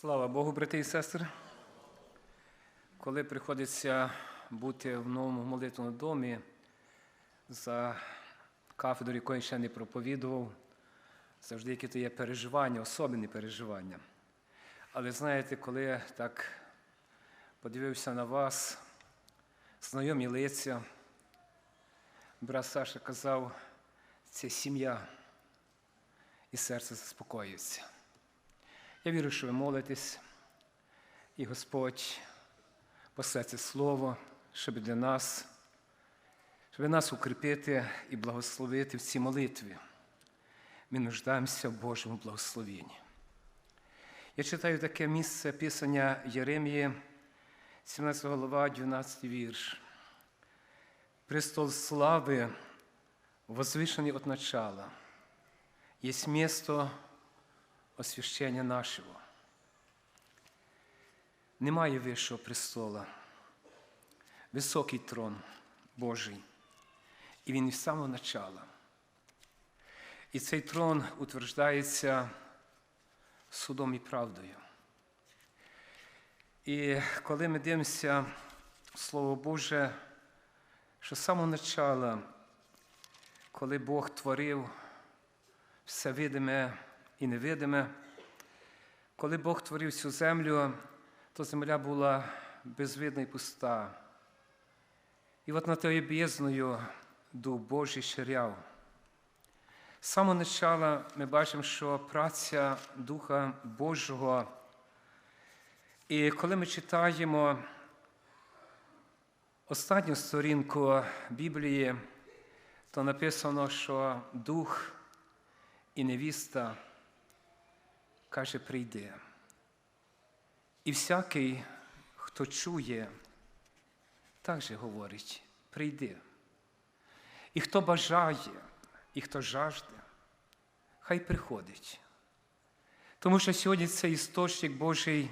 Слава Богу, брати і сестри. Коли приходиться бути в новому молитвеному домі за кафедру, якої ще не проповідував, завжди які то є переживання, особливі переживання. Але знаєте, коли так подивився на вас, знайомі лиця, брат Саша казав, це сім'я, і серце заспокоюється. Я вірю, що ви молитесь, і Господь посе це слово, щоб для нас, щоб нас укріпити і благословити в цій молитві. Ми нуждаємося в Божому благословенні. Я читаю таке місце Писання Єремії, 17 глава, 12 вірш. Престол слави, возвышенный от начала, есть место освящення нашого. Немає вищого престола, високий трон Божий, і він із самого начала. І цей трон утверждається судом і правдою. І коли ми дивимося Слово Боже, що з самого начала, коли Бог творив все видиме і невидиме. Коли Бог творив цю землю, то земля була безвидна і пуста. І от над тою бездною Дух Божий ширяв. З самого начала ми бачимо, що праця Духа Божого. І коли ми читаємо останню сторінку Біблії, то написано, що Дух і невіста каже, прийде. І всякий, хто чує, також говорить, прийди. І хто бажає, і хто жажде, хай приходить. Тому що сьогодні цей істочник Божий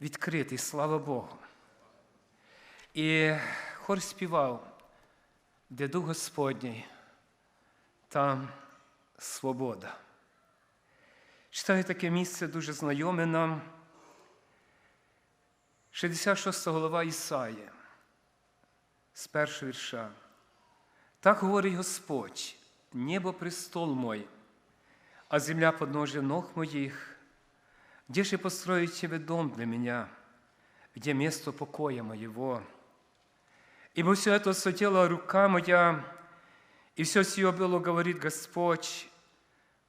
відкритий, слава Богу. І хор співав, де Дух Господній, там свобода. Читаю таке місце дуже знайоме нам. 66 голова Ісаї, з першого вірша. Так говорить Господь, небо престол мой, а земля подножие ног моих. Где же построите вы дом для меня, где место покоя моего? Ибо все это сотела рука моя, и все сие было, говорит Господь,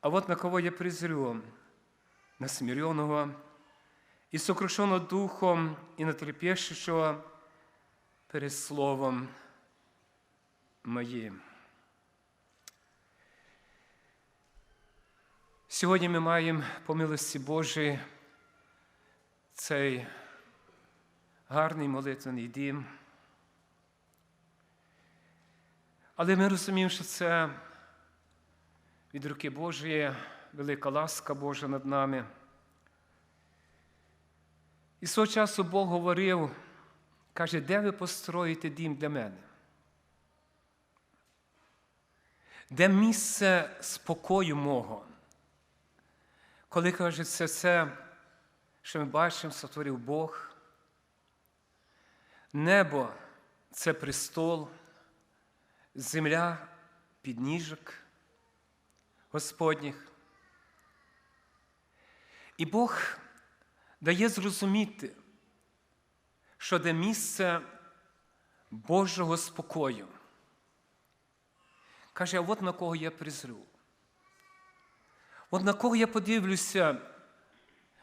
а вот на кого я презрю, на смиренного и сокрушенного духом, и на трепещущего перед словом моїм. Сьогодні ми маємо по милості Божій цей гарний молитвений дім. Але ми розуміємо, що це від руки Божої велика ласка Божа над нами. І свого часу Бог говорив, каже, де ви построїте дім для мене? Де місце спокою мого? Коли каже, це все, що ми бачимо, сотворив Бог. Небо це престол, земля підніжок Господніх. І Бог дає зрозуміти, що де місце Божого спокою. Каже, а от на кого я призрю. От на кого я подивлюся,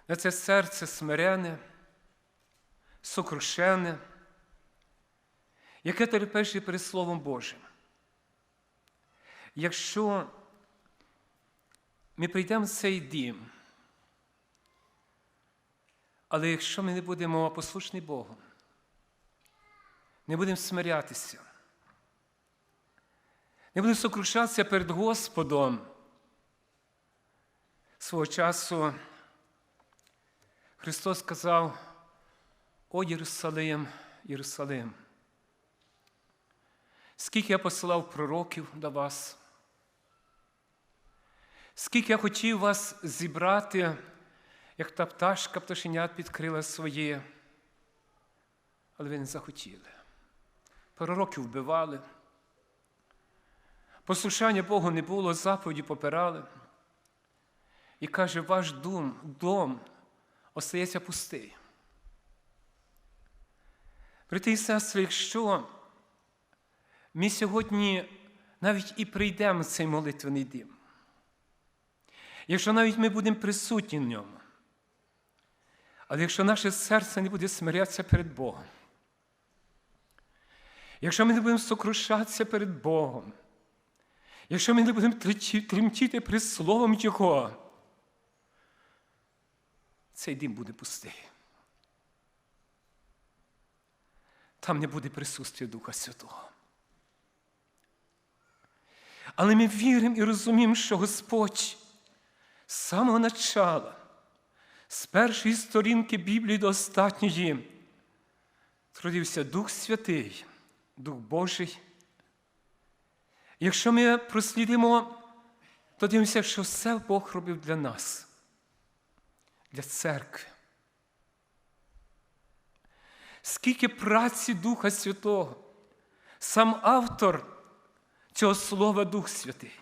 на це серце смирене, сокрушене, яке терпеше перед Словом Божим. Якщо ми прийдемо в цей дім, але якщо ми не будемо послушні Богу, не будемо смирятися, не будемо сокрушатися перед Господом, свого часу Христос сказав, о Єрусалим, Єрусалим, скільки я посилав пророків до вас, скільки я хотів вас зібрати як та пташка пташенят підкрила своє, але ви не захотіли. Пророків вбивали. Послушання Богу не було, заповіді попирали. І каже, ваш дом, дом остається пустий. Брати і сестри, якщо ми сьогодні навіть і прийдемо в цей молитвений дім, якщо навіть ми будемо присутні в ньому, але якщо наше серце не буде смирятися перед Богом, якщо ми не будемо сокрушатися перед Богом, якщо ми не будемо тремтіти перед Словом Його, цей дім буде пустий. Там не буде присутствия Духа Святого. Але ми віримо і розуміємо, що Господь з самого начала, з першої сторінки Біблії до останньої, трудився Дух Святий, Дух Божий. Якщо ми прослідимо, то дивимося, що все Бог робив для нас, для церкви. Скільки праці Духа Святого, сам автор цього слова Дух Святий.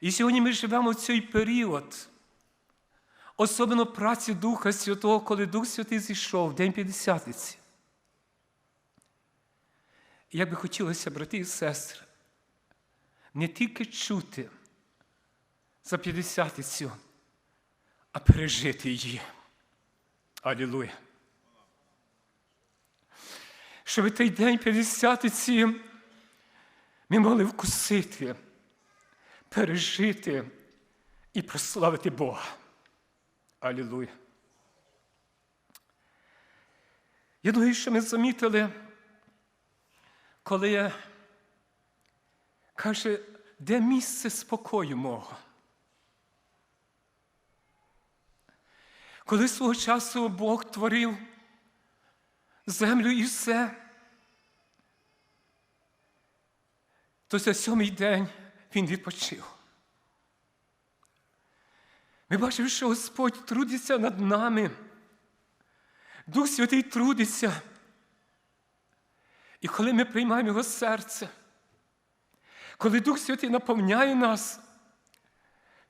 І сьогодні ми живемо в цей період, особливо праці Духа Святого, коли Дух Святий зійшов в День П'ятдесятниці. Як би хотілося, брати і сестри, не тільки чути за п'ятдесятницю, а пережити її. Алілуя. Щоб той день п'ятдесятниці ми могли вкусити, пережити і прославити Бога. Алілуя. Думаю, що ми замітили, коли каже, де місце спокою мого. Коли свого часу Бог творив землю і все, то за сьомий день він відпочив. Ми бачимо, що Господь трудиться над нами. Дух Святий трудиться. І коли ми приймаємо Його серце, коли Дух Святий наповняє нас,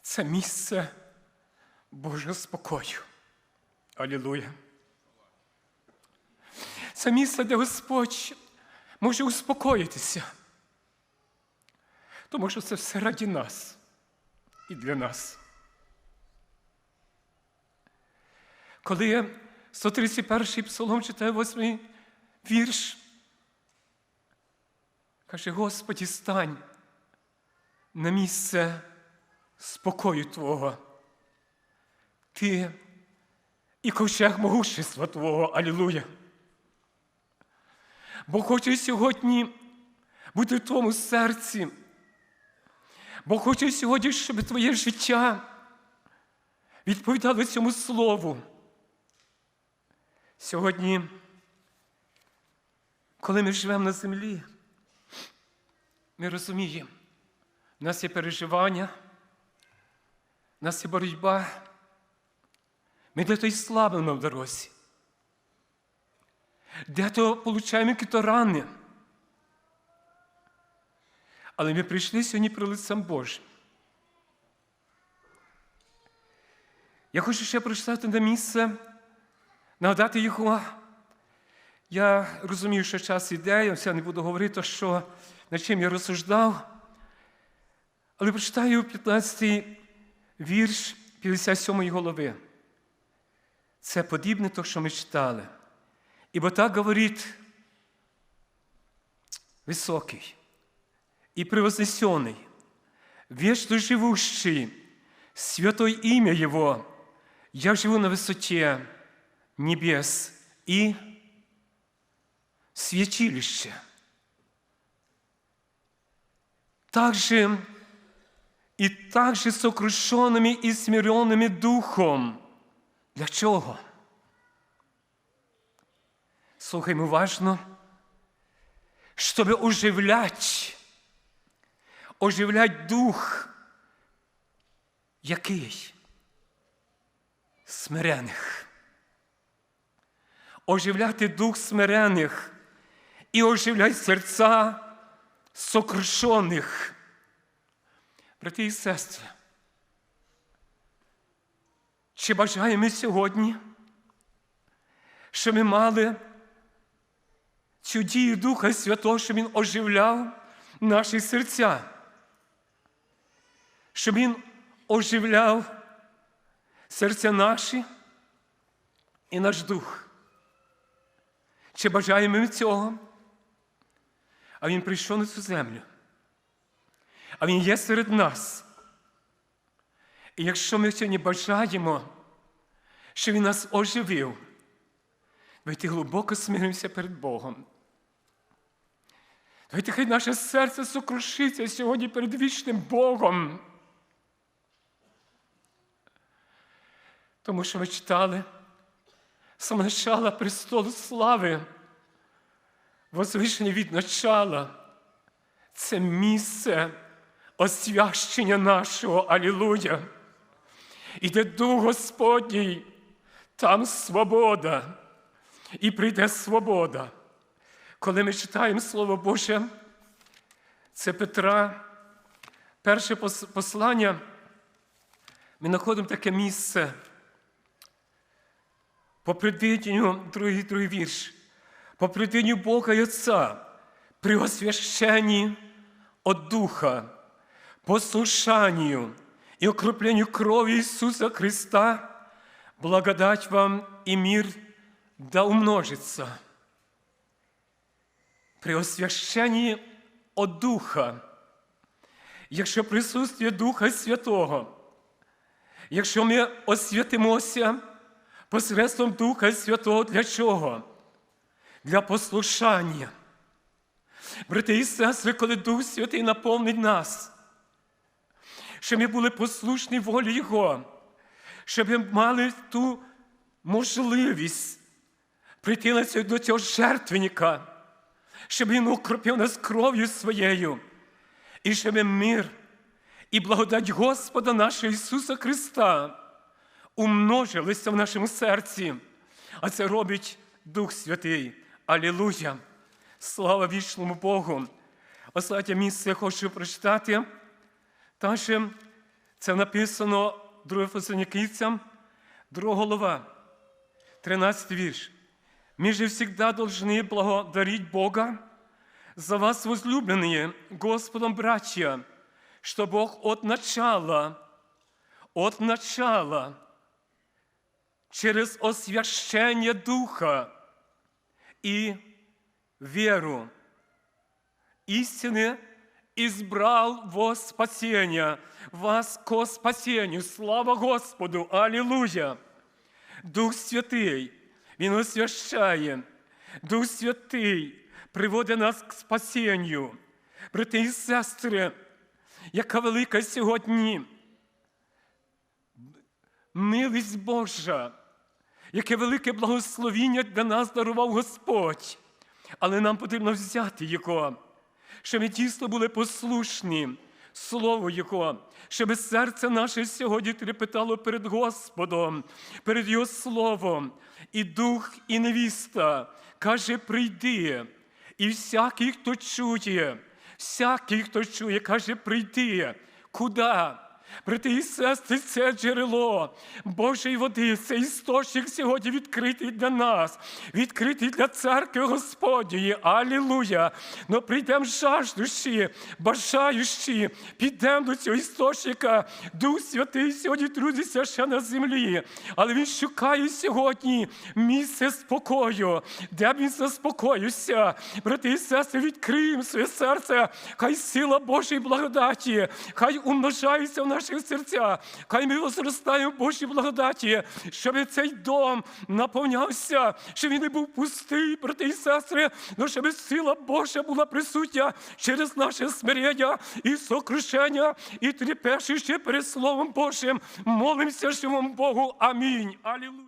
це місце Божого спокою. Алілуя. Це місце, де Господь може успокоїтися. Тому що це все раді нас і для нас. Коли я 131-й псалом читаю 8 вірш, каже, Господі, стань на місце спокою Твого. Ти і ковчег могущества Твого, Алілуя. Бо хочу сьогодні бути в твоєму серці. Бо хочу сьогодні, щоб твоє життя відповідало цьому слову. Сьогодні, коли ми живемо на землі, ми розуміємо, в нас є переживання, в нас є боротьба. Ми де-то й слабимо в дорозі. Де-то получаємо якісь рани. Але ми прийшли сьогодні при лицем Божим. Я хочу ще прочитати на місце, нагадати його. Я розумію, що час іде, я все не буду говорити, що, над чим я розсуждав. Але прочитаю 15-й вірш 57 голови. Це подібне то, що ми читали. Ибо так говорит высокий и превознесенный, вечно живущий, святое имя Его, я живу на высоте небес и святилище. Также и также сокрушенными и смиренными духом. Для чого? Слухаймо уважно, щоб оживлять, оживлять дух, який? смирених. Оживляти дух смирених і оживляй серця сокрушених. Брати і сестри, чи бажаємо ми сьогодні, щоб ми мали цю дію Духа Святого, щоб Він оживляв наші серця, щоб Він оживляв серця наші і наш дух. Чи бажаємо ми цього? А Він прийшов на цю землю. А Він є серед нас. І якщо ми сьогодні бажаємо, що Він нас оживив, давайте глибоко смиримося перед Богом. Давайте хай наше серце сокрушиться сьогодні перед вічним Богом. Тому що ми читали саме начала престолу слави, возвишення від начала. Це місце освящення нашого Алілуя. І де Дух Господній, там свобода. І прийде свобода. Коли ми читаємо Слово Боже, це Петра, перше послання, ми знаходимо таке місце. По предвидению, другий, другий вірш, по предвидению Бога и Отца, при освящении от Духа, послушанию и окроплению крови Иисуса Христа, благодать вам и мир да умножится. При освященні от Духа, якщо присутствие Духа Святого, якщо ми освятимося посредством Духа Святого для чого? Для послушання. Брати і сестри, коли Дух Святий наповнить нас, щоб ми були послушні волі Його, щоб ми мали ту можливість прийти до цього жертвенника, щоб Він укропив нас кров'ю своєю, і щоб мир і благодать Господа нашого Ісуса Христа умножилися в нашому серці. А це робить Дух Святий. Алілуя! Слава вічному Богу! Останнє місце я хочу прочитати. Також це написано 2 Фесонікійцям, 2 голова, 13 вірш. Мы же всегда должны благодарить Бога за вас, возлюбленные Господом братья, что Бог от начала, от начала, через освящение Духа и веру истины избрал во спасение, вас ко спасению. Слава Господу! Аллилуйя! Дух Святий, Він освящає. Дух Святий приводить нас к спасенню. Брати і сестри, яка велика сьогодні милість Божа, яке велике благословіння для нас дарував Господь. Але нам потрібно взяти Його, щоб ми дійсно були послушні Слову Його, щоб серце наше сьогодні трепетало перед Господом, перед Його Словом. І дух, і невіста каже: прийди. І всякий, хто чує, всякий, хто чує, каже, прийди. Куди? Брати і сестри, це джерело Божої води, це істочник сьогодні відкритий для нас, відкритий для церкви Господньої. Алілуя! Но прийдемо жаждущі, бажаючі, підемо до цього істочника. Дух Святий сьогодні трудиться ще на землі, але Він шукає сьогодні місце спокою, де б він заспокоївся. Брати і сестри, відкриємо своє серце, хай сила Божої благодаті, хай умножається в наших серця. хай ми возростаємо в Божій благодаті, щоб цей дом наповнявся, щоб він не був пустий, брати і сестри, але щоб сила Божа була присутня через наше смирення і сокрушення, і трепешище перед Словом Божим. Молимося живому Богу. Амінь. Алілуя.